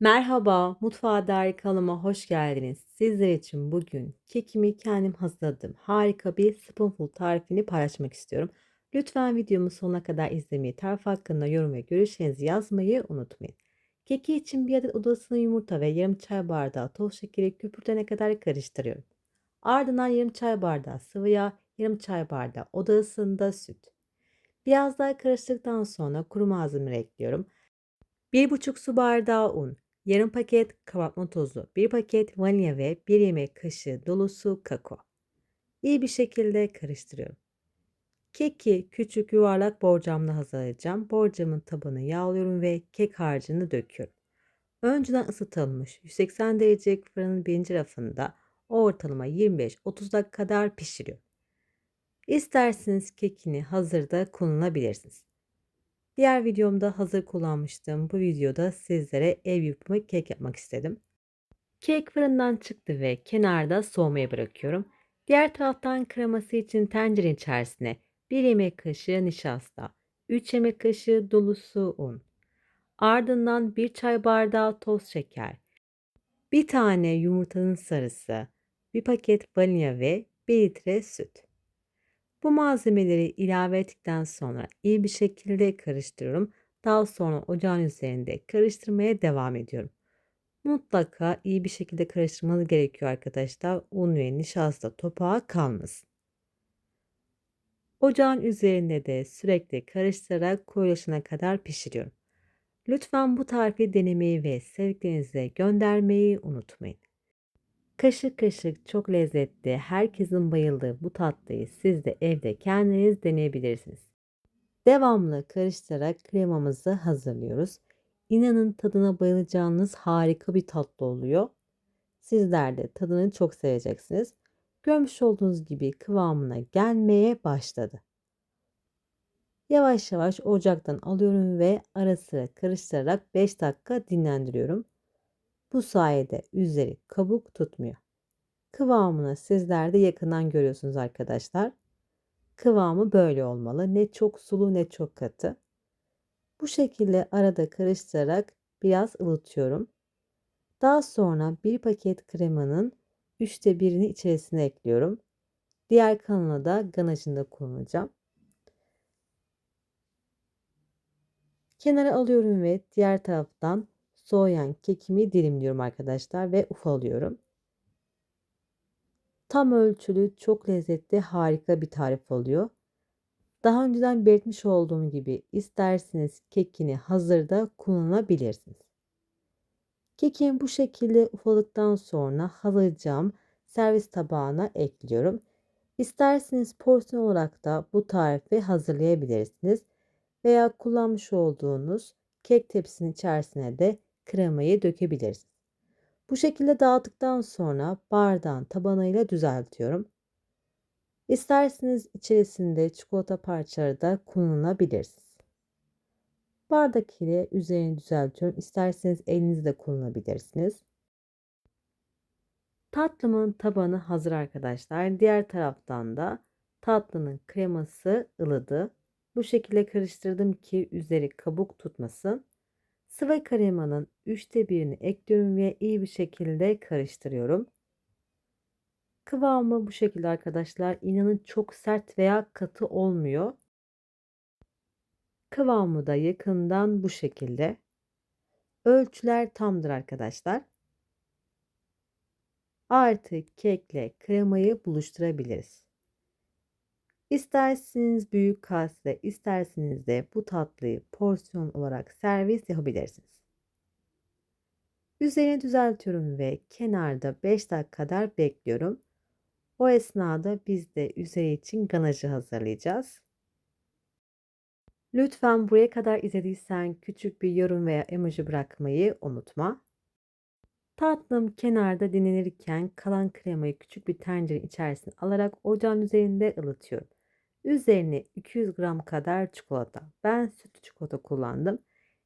Merhaba, Mutfağa Dair kanalıma hoş geldiniz. Sizler için bugün kekimi kendim hazırladım. Harika bir spoonful tarifini paylaşmak istiyorum. Lütfen videomu sonuna kadar izlemeyi, tarif hakkında yorum ve görüşlerinizi yazmayı unutmayın. Keki için bir adet odasına yumurta ve yarım çay bardağı toz şekeri köpürtene kadar karıştırıyorum. Ardından yarım çay bardağı sıvı yağ, yarım çay bardağı oda ısısında süt. Biraz daha karıştıktan sonra kuru malzemeleri ekliyorum. 1,5 su bardağı un, yarım paket kabartma tozu, 1 paket vanilya ve 1 yemek kaşığı dolusu kakao. İyi bir şekilde karıştırıyorum. Keki küçük yuvarlak borcamla hazırlayacağım. Borcamın tabanı yağlıyorum ve kek harcını döküyorum. Önceden ısıtılmış 180 derecelik fırının birinci rafında ortalama 25-30 dakika kadar pişiriyorum. İsterseniz kekini hazırda kullanabilirsiniz. Diğer videomda hazır kullanmıştım. Bu videoda sizlere ev yapımı kek yapmak istedim. Kek fırından çıktı ve kenarda soğumaya bırakıyorum. Diğer taraftan kreması için tencere içerisine 1 yemek kaşığı nişasta, 3 yemek kaşığı dolusu un, ardından 1 çay bardağı toz şeker, 1 tane yumurtanın sarısı, 1 paket vanilya ve 1 litre süt. Bu malzemeleri ilave ettikten sonra iyi bir şekilde karıştırıyorum. Daha sonra ocağın üzerinde karıştırmaya devam ediyorum. Mutlaka iyi bir şekilde karıştırmanız gerekiyor arkadaşlar. Un ve nişasta topağa kalmasın. Ocağın üzerinde de sürekli karıştırarak koyulaşana kadar pişiriyorum. Lütfen bu tarifi denemeyi ve sevdiklerinize göndermeyi unutmayın. Kaşık kaşık çok lezzetli, herkesin bayıldığı bu tatlıyı siz de evde kendiniz deneyebilirsiniz. Devamlı karıştırarak kremamızı hazırlıyoruz. İnanın tadına bayılacağınız harika bir tatlı oluyor. Sizler de tadını çok seveceksiniz. Görmüş olduğunuz gibi kıvamına gelmeye başladı. Yavaş yavaş ocaktan alıyorum ve ara sıra karıştırarak 5 dakika dinlendiriyorum. Bu sayede üzeri kabuk tutmuyor. Kıvamını sizler de yakından görüyorsunuz arkadaşlar. Kıvamı böyle olmalı. Ne çok sulu ne çok katı. Bu şekilde arada karıştırarak biraz ılıtıyorum. Daha sonra bir paket kremanın üçte birini içerisine ekliyorum. Diğer kanına da ganajında kullanacağım. Kenara alıyorum ve diğer taraftan soğuyan kekimi dilimliyorum arkadaşlar ve ufalıyorum. Tam ölçülü, çok lezzetli, harika bir tarif oluyor. Daha önceden belirtmiş olduğum gibi isterseniz kekini hazırda kullanabilirsiniz. Kekimi bu şekilde ufaladıktan sonra hazırlayacağım servis tabağına ekliyorum. İsterseniz porsiyon olarak da bu tarifi hazırlayabilirsiniz veya kullanmış olduğunuz kek tepsinin içerisine de kremayı dökebiliriz. Bu şekilde dağıttıktan sonra bardağın tabanıyla düzeltiyorum. İsterseniz içerisinde çikolata parçaları da kullanabilirsiniz. Bardak ile üzerini düzeltiyorum. İsterseniz elinizle kullanabilirsiniz. Tatlımın tabanı hazır arkadaşlar. Diğer taraftan da tatlının kreması ılıdı. Bu şekilde karıştırdım ki üzeri kabuk tutmasın. Sıvı kremanın üçte birini ekliyorum ve iyi bir şekilde karıştırıyorum. Kıvamı bu şekilde arkadaşlar. İnanın çok sert veya katı olmuyor. Kıvamı da yakından bu şekilde. Ölçüler tamdır arkadaşlar. Artık kekle kremayı buluşturabiliriz. İsterseniz büyük kase, isterseniz de bu tatlıyı porsiyon olarak servis yapabilirsiniz. Üzerini düzeltiyorum ve kenarda 5 dakika kadar bekliyorum. O esnada biz de üzeri için ganajı hazırlayacağız. Lütfen buraya kadar izlediysen küçük bir yorum veya emoji bırakmayı unutma. Tatlım kenarda dinlenirken kalan kremayı küçük bir tencere içerisine alarak ocağın üzerinde ılıtıyorum. Üzerine 200 gram kadar çikolata. Ben sütlü çikolata kullandım.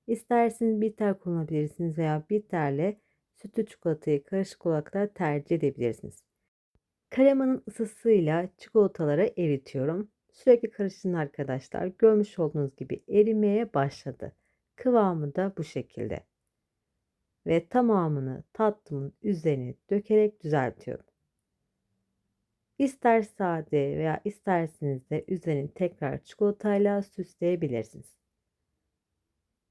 İsterseniz bitter kullanabilirsiniz veya bitterle sütlü çikolatayı karışık olarak da tercih edebilirsiniz. Kremanın ısısıyla çikolataları eritiyorum. Sürekli karıştırın arkadaşlar. Görmüş olduğunuz gibi erimeye başladı. Kıvamı da bu şekilde. ve tamamını tatlımın üzerine dökerek düzeltiyorum. İster sade veya isterseniz de üzerini tekrar çikolatayla süsleyebilirsiniz.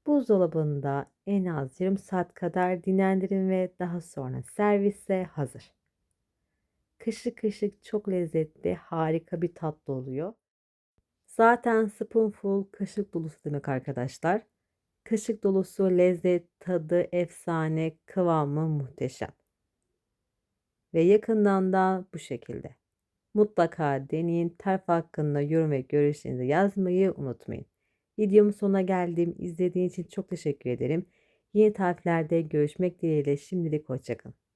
Buzdolabında en az yarım saat kadar dinlendirin ve daha sonra servise hazır. Kışlık kışlık çok lezzetli, harika bir tatlı oluyor. Zaten spoonful kaşık dolusu demek arkadaşlar. Kaşık dolusu lezzet, tadı efsane, kıvamı muhteşem. Ve yakından da bu şekilde. Mutlaka deneyin. Tarif hakkında yorum ve görüşlerinizi yazmayı unutmayın. Videomun sonuna geldim. İzlediğiniz için çok teşekkür ederim. Yeni tariflerde görüşmek dileğiyle şimdilik hoşçakalın.